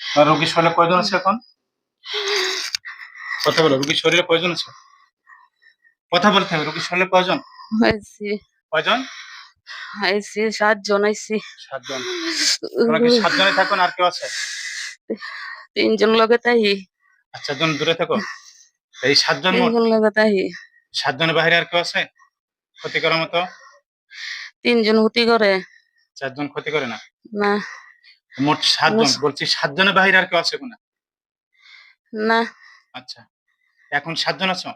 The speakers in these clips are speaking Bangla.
আর রোগীর শরীরে কয়জন আছে এখন? কথা বলো রোগীর শরীরে কয়জন আছে? কথা বলতে হবে রোগীর শরীরে কয়জন? আইসি কয়জন? আইসি সাতজন আইসি সাতজন। তোমরা কি সাতজনে থাকো আর কেউ আছে? তিনজন লগে তাই আচ্ছা জন দূরে থাকো। এই সাতজন তিনজন লগে তাই সাতজনের বাইরে আর কেউ আছে? ক্ষতি করার মতো? তিনজন হুতি করে। চারজন ক্ষতি করে না? না। মোট সাতজন বলছি সাতজনের বাইরে আর কেউ আছে কোনা? না। আচ্ছা এখন সাতজন আছো?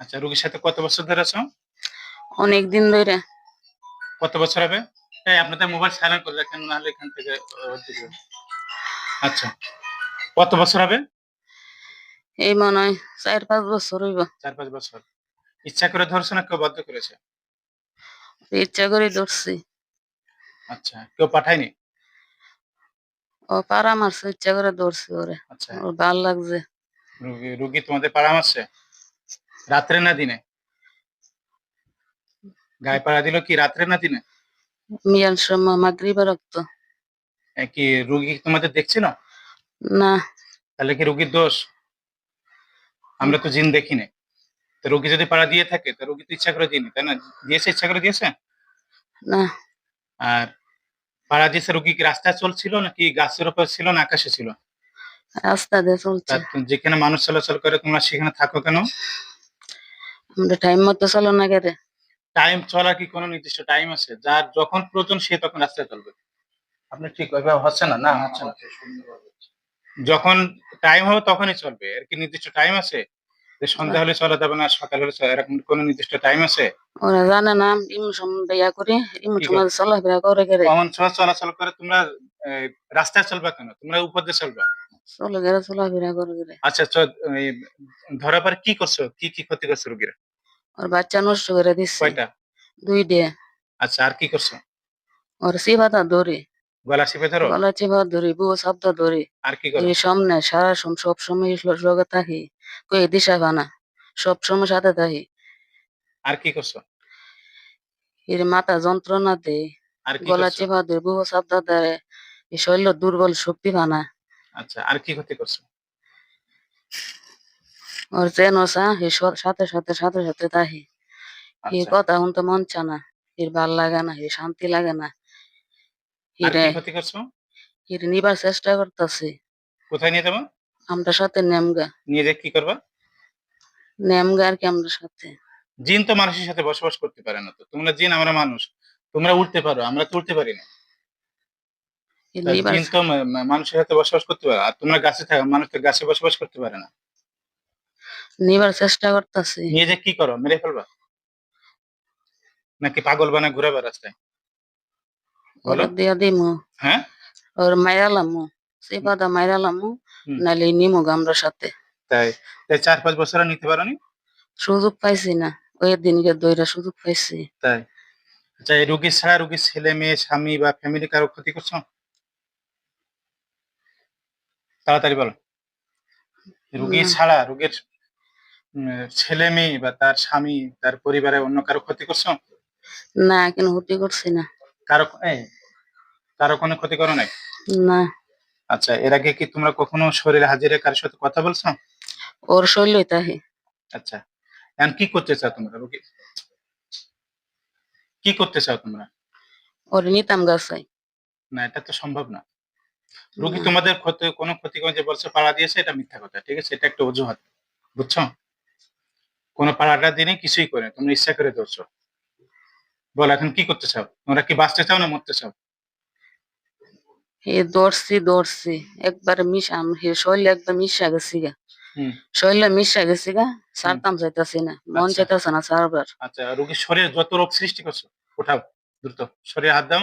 আচ্ছা রোগীর সাথে কত বছর ধরে আছো? অনেক দিন ধরে। কত বছর হবে? এই আপনাদের মোবাইল সাইলেন্ট করে রাখেন নাহলে এখান থেকে? আচ্ছা কত বছর হবে? এই মনে হয় চার পাঁচ বছর হইব। চার পাঁচ বছর। ইচ্ছা করে ধরছো না কেউ বাধ্য করেছে? ইচ্ছা করে ধরছি। আচ্ছা কেউ পাঠায়নি? ও পাড়া মারছে ইচ্ছা করে ধরছি ওরে। আচ্ছা। ওর ভালো লাগছে। রুগী রুগী তোমাদের পাড়া মারছে? রাত্রে না দিনে? গায়ে পাড়া দিল কি রাত্রে না দিনে? মিয়ান সময় রক্ত। কি রুগী তোমাদের দেখছিল না? তাহলে কি রুগীর দোষ? আমরা তো জিন দেখি না তো রুগী যদি পাড়া দিয়ে থাকে তো রুগী তো ইচ্ছা করে দিইনি তাই না? দিয়েছে ইচ্ছা করে দিয়েছে? না। আর দিয়েছে রুগী কি রাস্তায় চলছিল নাকি গাছের উপর ছিল না আকাশে ছিল? রাস্তা দিয়ে চলছে। তা যেখানে মানুষ চলাচল করে তোমরা সেখানে থাকো কেন? আমরা টাইম মতো চলো না গেলে টাইম চলার কি কোনো নির্দিষ্ট টাইম আছে? যার যখন প্রয়োজন সে তখন রাস্তায় চলবে। আপনি ঠিক ওইভাবে হচ্ছে না? না হচ্ছে না। যখন টাইম হবে তখনই চলবে। এর কি নির্দিষ্ট টাইম আছে? যে সন্ধ্যা হলে চলা যাবে না সকাল হলে চলা এরকম কোনো নির্দিষ্ট টাইম আছে? ওরা জানে না ইমন সময় করে ইমন সময় চলাফেরা করে গেলে কমন সময় চলাচল করে তোমরা রাস্তায় চলবা কেন? তোমরা উপর দিয়ে চলবা? চলে গেলে চলাফেরা করে গেলে আচ্ছা ধরা পরে কি করছ? কি কি ক্ষতি করছ রুগীর? ওর বাচ্চা নষ্ট করে দিচ্ছে কয়টা? দুই দিয়ে আচ্ছা আর কি করছ? ওর চিপাতা ধরে গলা চিপে ধরো? গলা চিপা ধরি বউ শব্দ ধরি। আর কি করো? সামনে সারা সব সময় থাকি। কই দিশা পানা সব সময় সাথে থাকি। আর কি করছ? এর মাথা যন্ত্রণা দেয়। আর কি গলা করছ? চিপা দেয় এই শরীর দুর্বল শক্তি আচ্ছা আর কি ক্ষতি করছ? ওর চেন ওসা স- সাথে সাথে সাথে সাথে থাকি। এই আচ্ছা। কথা শুনতে মন চায় না। এর ভালো লাগে না এর শান্তি লাগে না। আর হিরে কি ক্ষতি করছ? এর নিবার চেষ্টা করতেছি। কোথায় নিয়ে যাব? আমরা সাথে নেমগা নিয়ে যে কি করবা? নেমগা আর কি আমরা সাথে। জিন তো মানুষের সাথে বসবাস করতে পারে না তো। তোমরা জিন আমরা মানুষ। তোমরা উঠতে পারো আমরা তো উঠতে পারি না। জিন তো মানুষের সাথে বসবাস করতে পারে আর তোমরা গাছে থাকো মানুষ তো গাছে বসবাস করতে পারে না। নিবার চেষ্টা করতেছি। নিয়ে যে কি করো? মেরে ফেলবা? নাকি পাগল বানা ঘুরাবা রাস্তায়? ওর বলো দিয়া দিমু। হ্যাঁ? ওর মাইরালামু সে পাতা মাইরালামু। নালে নিমু আমরা সাথে। তাই? তাই চার পাঁচ বছর নিতে পারো নি সুযোগ পাইছি না। ওই দিনকে দইরা সুযোগ পাইছি। তাই? আচ্ছা এই রুগী ছাড়া রুগীর ছেলে মেয়ে স্বামী বা ফ্যামিলি কারও ক্ষতি করছ? তাড়াতাড়ি বলো। রুগী। ছাড়া রুগীর ছেলে মেয়ে বা তার স্বামী তার পরিবারে অন্য কারও ক্ষতি করছ? না কেন ক্ষতি করছি না। কারও কারও কোনো ক্ষতি করো নাই? না। আচ্ছা এর আগে কি তোমরা কখনো শরীরে হাজিরে কারোর সাথে কথা বলছো? ওর শৈল তাহি আচ্ছা এখন কি করতে চাও তোমরা রুগী? কি করতে চাও তোমরা? ওর নিতাম গাছাই না এটা তো সম্ভব না। রুগী তোমাদের ক্ষতি কোনো ক্ষতি করে যে বলছে পাড়া দিয়েছে এটা মিথ্যা কথা ঠিক আছে? এটা একটা অজুহাত বুঝছ? কোনো পাড়াটা দিনে কিছুই করে তোমরা ইচ্ছা করে ধরছো। বল এখন কি করতে চাও? তোমরা কি বাঁচতে চাও না মরতে চাও? এ দৌড়ছি দৌড়ছি একবার মিশা হে শৈল একবার মিশা গেছি গা শৈল মিশা গেছি গা সারতাম চাইতাছি না মন আচ্ছা। চাইতাছে না সারবার আচ্ছা রুগীর শরীরে যত রোগ সৃষ্টি করছ ওঠাও দ্রুত। শরীরে হাত দাও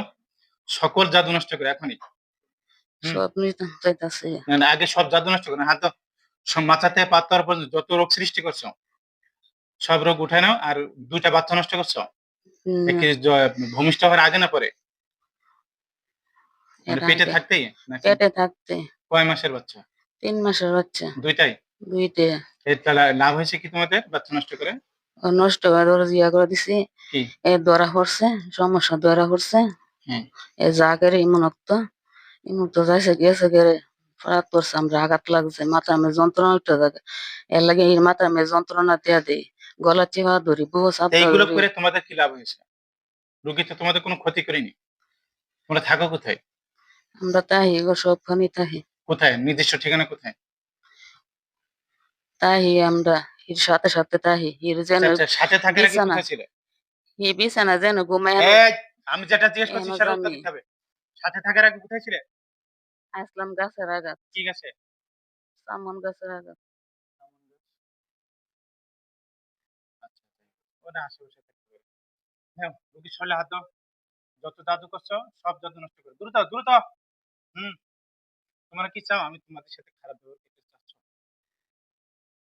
সকল জাদু নষ্ট করে এখনই। সব চাইতাছি না, আগে সব জাদু নষ্ট করে হাত দাও। সব মাথা থেকে পর্যন্ত যত রোগ সৃষ্টি করছ সব রোগ উঠায় নাও আর দুইটা বাচ্চা নষ্ট করছ? ভূমিষ্ঠ হওয়ার আগে না পরে? মানে পেটে। থাকতেই নাকি? পেটে থাকতে। কয় মাসের বাচ্চা? তিন মাসের বাচ্চা। দুইটাই? দুইটে। লাভ হয়েছে কি তোমাদের বাচ্চা নষ্ট করে? ও নষ্ট করে ইয়া করে দিছি। কি? এ ধরা পড়ছে সমস্যা ধরা পড়ছে। হুম। এ যা করে ইমন অক্ত যাইছে গেছে গেরে ফরাত করছে আমরা আঘাত লাগছে মাথা মে যন্ত্রণা উঠে থাকে। এর লাগে এই মাথা মে যন্ত্রণা দিয়া দেই। গলা চিপা ধরি তো চাপা এইগুলো করে তোমাদের কি লাভ হয়েছে? রুগী তো তোমাদের কোনো ক্ষতি করেনি। তোমরা থাকো কোথায়? আমরা তাহি গো সবখানি তাহি। কোথায়? নির্দিষ্ট ঠিকানা কোথায়? তাহি আমরা হির সাথে সাথে তাহি হির যেন আচ্ছা, সাথে থাকার আগে কোথায় ছিলে? হি বিছানা যেন এই, আমি যেটা জিজ্ঞেস করছি সেটা উত্তর দিতে হবে। সাথে থাকার আগে কোথায় ছিলে? আসলাম গাছের আঘাত। ঠিক আছে সামন গাছের আঘাত। আচ্ছা, ওটা আশেপাশে থাকতে হ্যাঁ রুগীর শরীরে হাত দাও। যত জাদু করছ সব জাদু নষ্ট করে। দ্রুত দ্রুত! হুম। তোমরা কি চাও আমি তোমাদের সাথে খারাপ ব্যবহার করতে চাচ্ছ?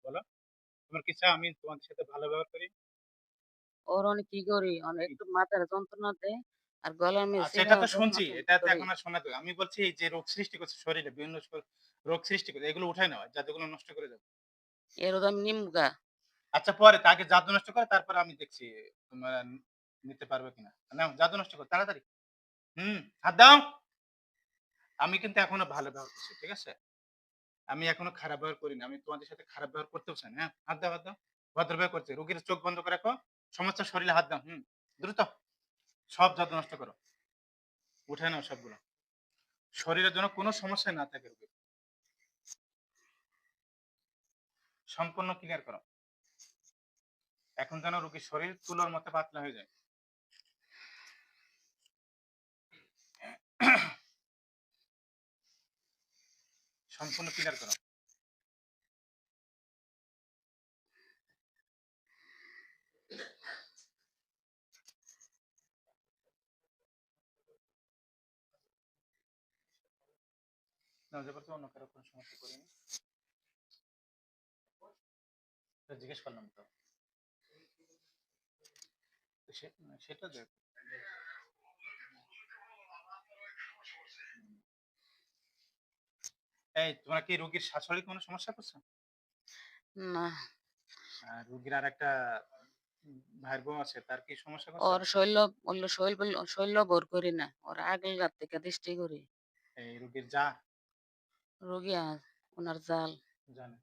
বলো। তোমরা কি চাও আমি তোমাদের সাথে ভালো ব্যবহার করি? ওর অনেক কি করি অনেক একটু মাথার যন্ত্রণা দেয় আর গলার মেয়ে আচ্ছা এটা তো শুনছি। এটা তো এখন আর শোনা তো আমি বলছি এই যে রোগ সৃষ্টি করছে শরীরে বিভিন্ন রোগ সৃষ্টি করছে এগুলো উঠায় নেওয়া জাদুগুলো নষ্ট করে দেবে এর দাম নিমগা আচ্ছা পরে তাকে জাদু নষ্ট করে তারপরে আমি দেখছি তোমরা নিতে পারবে কিনা। নাও জাদু নষ্ট কর তাড়াতাড়ি। হুম হাত দাও। আমি কিন্তু এখনও ভালো ব্যবহার করছি, ঠিক আছে? আমি এখনও খারাপ ব্যবহার করিনি। আমি তোমাদের সাথে খারাপ ব্যবহার করতেও চাই হ্যাঁ? হাত দাও হাত দাও। ভদ্র ব্যবহার করছে। রুগীর চোখ বন্ধ করে রাখো। সমস্ত শরীরে হাত দাও, হুম? দ্রুত। সব জাদু নষ্ট করো। উঠে নাও সবগুলো। শরীরের জন্য কোনো সমস্যা না থাকে রুগীর। সম্পূর্ণ ক্লিয়ার করো। এখন যেন রোগীর শরীর তুলোর মতো পাতলা হয়ে যায়। সম্পূর্ণ ক্লিয়ার করো। অন্য কারও কোনো সমস্যা জিজ্ঞেস করলাম তো। সেটা দেখ। এই তোমরা কি রোগীর শাশুড়ি কোনো সমস্যা করছ? না। আর রোগীর আর একটা ভাইয়ের বউ আছে তার কি সমস্যা করছে? ওর শৈল ওর শৈল শৈল ভর করি না ওর আগের রাত থেকে দৃষ্টি করি। এই রোগীর যা? রোগী আর ওনার জাল। জানে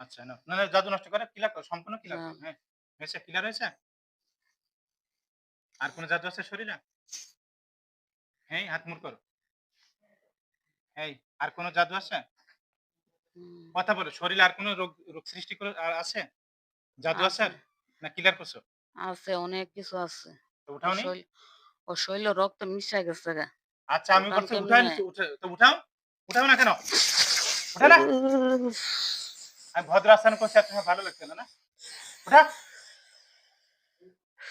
আচ্ছা না না জাদু নষ্ট করে করো সম্পূর্ণ না। হ্যাঁ। হয়েছে ক্লিয়ার হয়েছে? আর কোনো জাদু আছে শরীরে? হ্যাঁ হাত মুড় করো। এই আর কোনো জাদু আছে? কথা বলো শরীরে আর কোনো রোগ রোগ সৃষ্টি করে আর আছে? জাদু আছে। আর? না ক্লিয়ার করছ? আছে অনেক কিছু আছে। তো উঠাও নি। শৈল ও শৈল রক্ত মিশা গেছে গা। আচ্ছা আমি ওখান বলছি কেমনে? উঠাও নিচ্ছি উঠে তো উঠাও। উঠাও না কেন? উঠা না? আমি ভদ্র আসান করছি আর তোমার ভালো লাগছে না না? উঠা।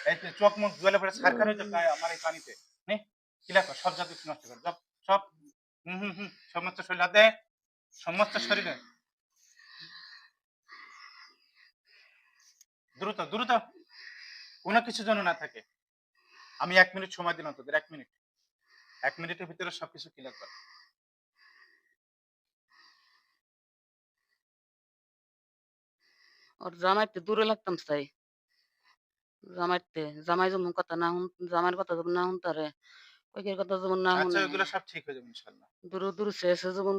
এই তো চোখ মুখ জলে পড়ে সারকার হয়েছে আমার এই পানিতে। নে ক্লিয়ার কর সব জাদু নষ্ট কর সব সব সমস্ত শরীর হাত সমস্ত শরীরে। দ্রুত দ্রুত। কোনো কিছু না থাকে। আমি এক মিনিট সময় দিলাম তোদের, এক মিনিট। এক মিনিটের ভিতরে সবকিছু ক্লিয়ার কর। ওর জামাইতে দূরে লাগতাম চাই জামাইতে, জামাই যেমন কথা না জামাইয়ের কথা যেমন না শুনতারে ওইকের কথা যেমন না আচ্ছা ওগুলো সব ঠিক হয়ে যাবে ইনশাল্লাহ। দূর দূর শেষে যেমন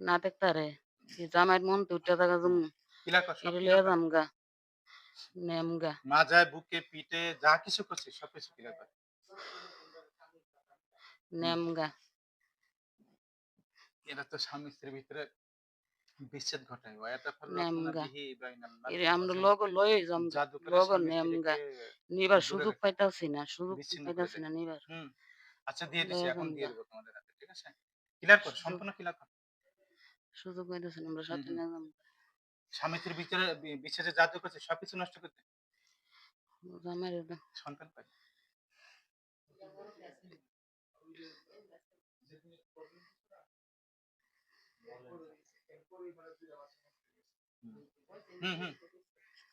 না দেখতারে এই জামাইয়ের মন উঠে থাকা যেমন কর সব লিয়ে কর। যাম গা নেম গা। মাজায় বুকে পিঠে যা কিছু করছিস সবকিছু ক্লিয়ার কর নেম গা। এরা তো স্বামী স্ত্রীর ভিতরে বিচ্ছেদ ঘটায়। নেমগা। এর আমরা লগ লই যাম লগ স্বামী নেম স্ত্রীকে গা নিবার সুযোগ পাইতাছি না সুযোগ পাইতাছি না নিবার। আচ্ছা দিয়ে দিছি এখন দিয়ে। দেবো তোমাদের হাতে ঠিক আছে? ক্লিয়ার কর সম্পূর্ণ ক্লিয়ার কর। সুযোগ পাইতাছি আমরা সাথে। না যাম। স্বামী স্ত্রীর ভিতরে বিচ্ছেদে জাদু করছে সবকিছু নষ্ট করতে। সন্তান পাই হুম হুম।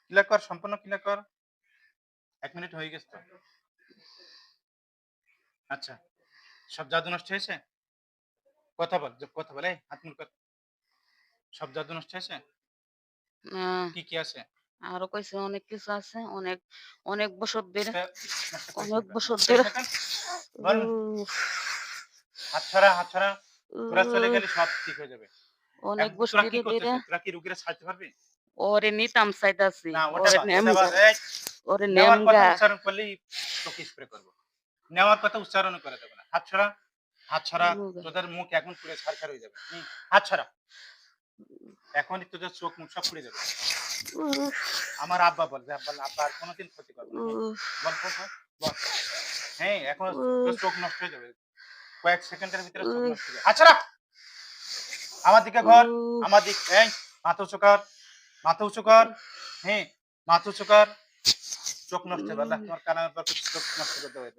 ক্লিয়ার কর সম্পূর্ণ ক্লিয়ার কর। এক মিনিট হয়ে গেছে তো। আচ্ছা সব জাদু নষ্ট হয়েছে? কথা বল কথা বলে হাত মুখ কর সব জাদু নষ্ট হয়েছে? কি কি আছে? আরও কইছে অনেক কিছু আছে অনেক অনেক বছর ধরে করিস অনেক বছর করিস ধরে। হাত ছড়া হাত ছড়া তোরা চলে গেলে সব ঠিক হয়ে যাবে। অনেক ধীরে ধীরে তোরা কি রুগীরা ছাড়তে পারবি? ওরে নিতাম ওটা ওরে নেম ওরে কথা নেমগা উচ্চারণ করলেই তোকে স্প্রে করব। নেওয়ার কথা উচ্চারণ করে দেবে না। হাত ছড়া হাত ছড়া তোদের মুখ এখন পুরো হয়ে যাবে। হাত ছড়া। এখনই তোদের চোখ মুখ সব পুড়ে যাবে। আমার আব্বা বলবে আব্বা আব্বা আর কোনোদিন ক্ষতি করবে না। বল বল বল, বল। হ্যাঁ এখন চোখ নষ্ট হয়ে যাবে। কয়েক সেকেন্ডের ভিতরে চোখ নষ্ট হয়ে যাবে। হাত ছড়া! আমার দিকে ঘর আমার দিক এই মাথা উঁচু কর মাথা উঁচু কর হ্যাঁ মাথা উঁচু কর। চোখ নষ্ট হবে আল্লাহ তোমার কানের পর চোখ নষ্ট করতে হবে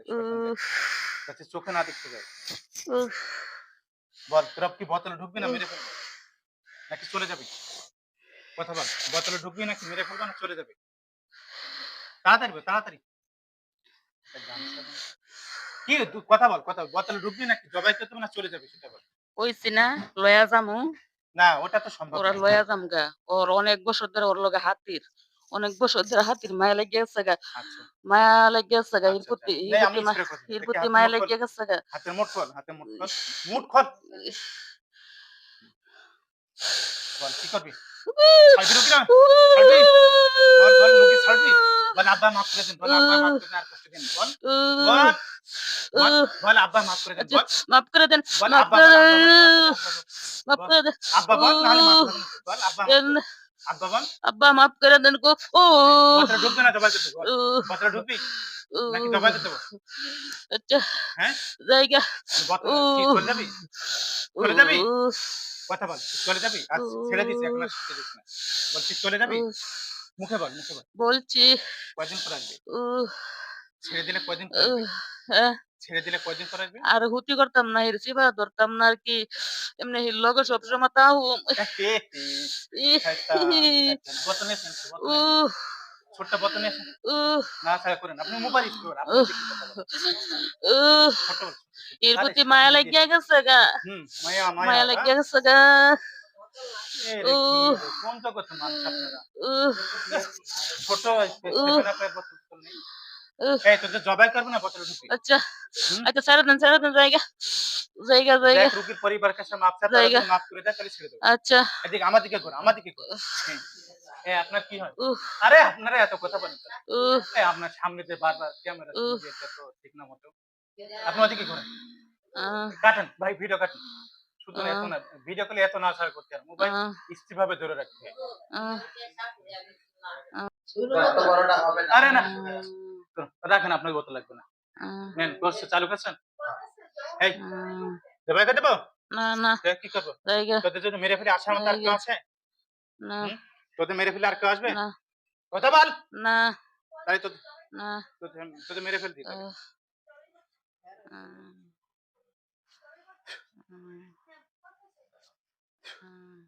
যাতে চোখে না দেখতে যায় বল তোরা কি বোতলে ঢুকবি না মেরে ফেলবি? নাকি চলে যাবি? কথা বল বোতলে ঢুকবি নাকি মেরে ফেলব না চলে যাবে? তাড়াতাড়ি বল তাড়াতাড়ি। কি কথা বল কথা বল। বোতলে ঢুকবি নাকি? জবাই করতে হবে না চলে যাবে সেটা বল। কইছি না লয়া যামু। না ওটা তো সম্ভব ওরা লয়া জামগা ওর অনেক বছর ধরে ওর লগে হাতির। অনেক বছর ধরে হাতির মায়া লেগে গেছে গা। আচ্ছা। মায়া লেগে গেছে গা এর আচ্ছা, আচ্ছা। হাতের মায়া লেগে গেছে গা। হাতের মুঠ খোল হাতের মুঠ খোল মুঠ খোল বল কি করবি? ছাড়বি রুগী না ছাড়বি? বল বল রুগী ছাড়বি? বল আব্বা মাফ করে দিন বল আব্বা মাফ করে দিন আর কষ্ট দিন বল। বল বল, বল আব্বা মাফ করে দিন মাফ করে দেন মাফ করে দেন মাফ করে দেন। আব্বা বল নাহলে মাফ করে দিন বল আব্বা মাফ করে আব্বা বল। আব্বা মাফ করে দেন গো। ও না বল। নাকি বল? আচ্ছা। হ্যাঁ? জায়গা। কি। যাবি? যাবি? উহ, কথা বল চলে যাবি? আর ছেড়ে দিস এখন আর ছেড়ে দিস না। বলছি চলে যাবি? মুখে বল মুখে বল। বলছি কয়দিন পর আসবি? উহ, ছেড়ে দিলে কয়দিন? হ্যাঁ। ছেড়ে দিলে কয়দিন পর আসবি? আর হুতি করতাম না হিরসি বা ধরতাম না আর কি। এমনি হির লগে সবসময় তাও ছোট্ট উহ, না ছাড়া করেন। আপনি মোবাইল ইউজ করেন কথা। এর প্রতি মায়া লাগিয়া গেছে গা। হুম মায়া মায়া মায়া? লাগিয়া গেছে গা। এ রে কি উহ। রে, কোন আপনারা? ছোট তো এই তোদের জবাই করবে না বোতলে ঢুকবি আচ্ছা। আচ্ছা ছেড়ে দেন ছেড়ে দেন জায়গা। জায়গা জায়গা। দেখ পরিবার কাছে মাপ চায় জায়গা। করে দেয় তাহলে ছেড়ে দেবো। আচ্ছা। এদিকে আমার দিকে ঘোর আমার এ আপনার কি হয়? আরে আপনারা এত কথা বলেন উহ, আপনার সামনে যে বারবার ক্যামেরা তো ঠিক না মতো আপনি ওদিকে ঘোরেন। কাটেন ভাই ভিডিও কাটেন। শুধু এত না ভিডিও করলে এত না আসার করতে মোবাইল স্থির ভাবে ধরে রাখতে আরে না। রাখেন আপনার বোতল লাগবে না। নেন চালু করছেন? এই আহ, দেবো না না। কি করব? তোদের মেরে ফেলে আসার মতো আর আছে? না? তোদের মেরে ফেলে আর কেউ আসবে? না। কথা বল। না। তাই তো না। তোদের তোদের মেরে ফেলতি আহ, আহ, উম, উম,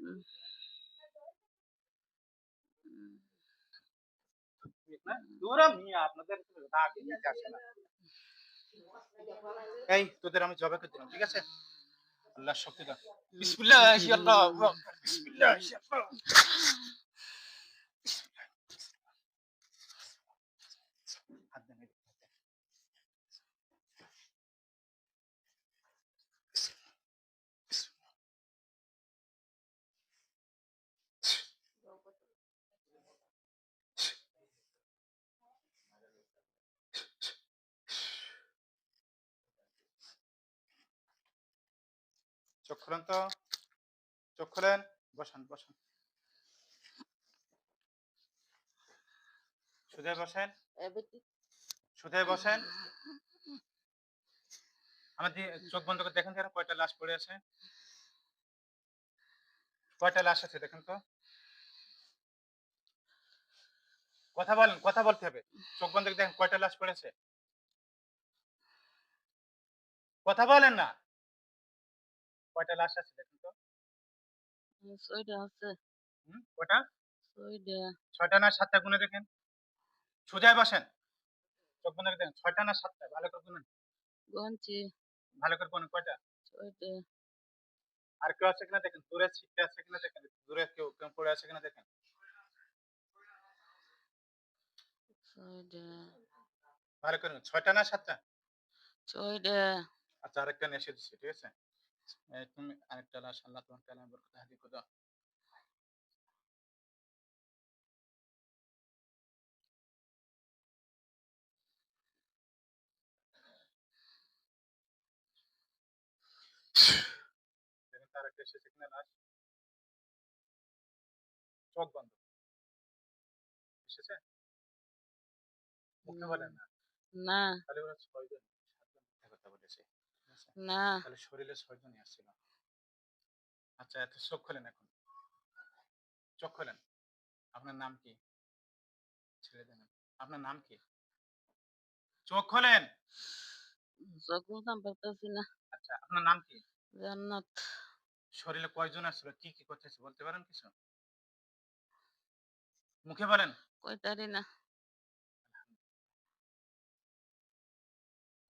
উম, উম, দূরা মিয়া আপনাদের তো রাগ নিতে আসে না। এই তোদের আমি জবাই করে দিলাম ঠিক আছে? আল্লাহ শক্তি দাও বিসমিল্লাহ আল্লাহ বিসমিল্লাহ আল্লাহ হাত দেন এদিকে। চোখ খোলেন তো চোখ খোলেন বসান। বসান। আমার চোখ বন্ধ করে দেখেন কয়টা লাশ পড়ে আছে। কয়টা লাশ আছে দেখেন তো। কথা বলেন, কথা বলতে হবে। চোখ বন্ধ করে দেখেন কয়টা লাশ পড়েছে কথা বলেন না। কয়টা লাশ আছে দেখেন তো? ছয়টা আছে। হুম কয়টা? ছয়টা। ছয়টা না সাতটা গুনে দেখেন। সোজায় বসেন। চোখ বন্ধ দেখেন। ছয়টা না সাতটা? ভালো করে গুনেন। গঞ্চি ভালো করে গুনেন। কয়টা? ছয়টা। আর কেউ আছে কিনা দেখেন? দূরে ছিটতে আছে কিনা দেখেন? দূরে কেউ কেউ পড়ে আছে কিনা দেখেন? ভালো করে ছয়টা না সাতটা? ওইটা আচ্ছা আরেকটা নিয়ে এসে দিচ্ছি ঠিক আছে? তুমি আরেকটা লাশ আল্লাহ তোমার কালাম বরকত হাদি খুদা দেখেন তো এসেছে কিনা লাশ চোখ বন্ধ। এসেছে? মুখে বলেন না। না। তাহলে ওরা ছয়জন সাতজন কথা বলেছে। ঠিক আছে? না। তাহলে শরীরে ছয়জনই আসছিল। আচ্ছা এত চোখ খোলেন এখন? চোখ খোলেন? আপনার নাম কি? ছেড়ে দেন আপনার নাম কি? চোখ খোলেন? চোখ বুঝতাম পারতেছি না। আচ্ছা আপনার নাম কি? জান্নাত। শরীরে কয়জন আসছিল? কি কি করতেছে? বলতে পারেন কিছু? মুখে বলেন। কইতারি না।